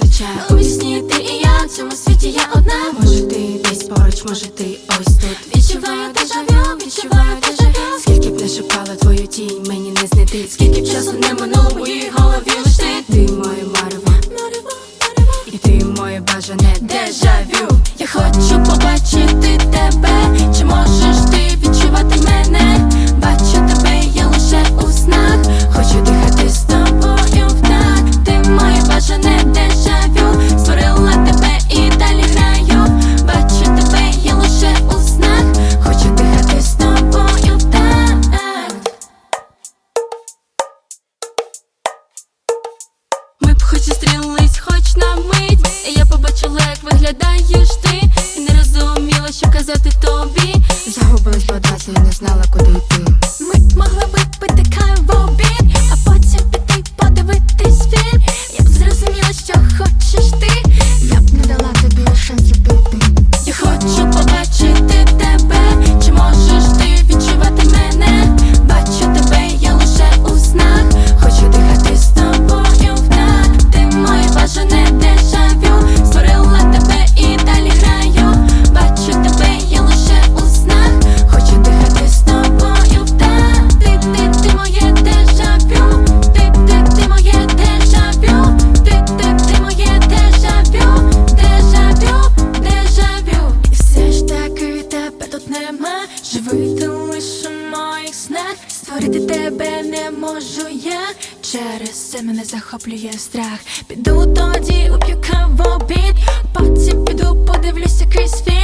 втрачаю У ти і я, в цьому світі я одна. Може ти десь поруч, може ти ось тут. Відчуваю дежавю, відчуваю дежавю. Скільки б не шукала твою тінь, мені не знайти. Скільки б часу не минуло моїй голові лиш ти. Ти моє марево. і ти моє бажане Дежавю. Я хочу побачити тебе. Чи можеш ти відчувати мене? Хоч зустрілись, хоч на мить. Я побачила, як виглядаєш ти. І не розуміла, що казати тобі. Загубилась дорозі і не знала, куди йти Створити тебе не можу я. Через це мене захоплює страх. Піду тоді у каву обід Потім піду подивлюся крізь фільм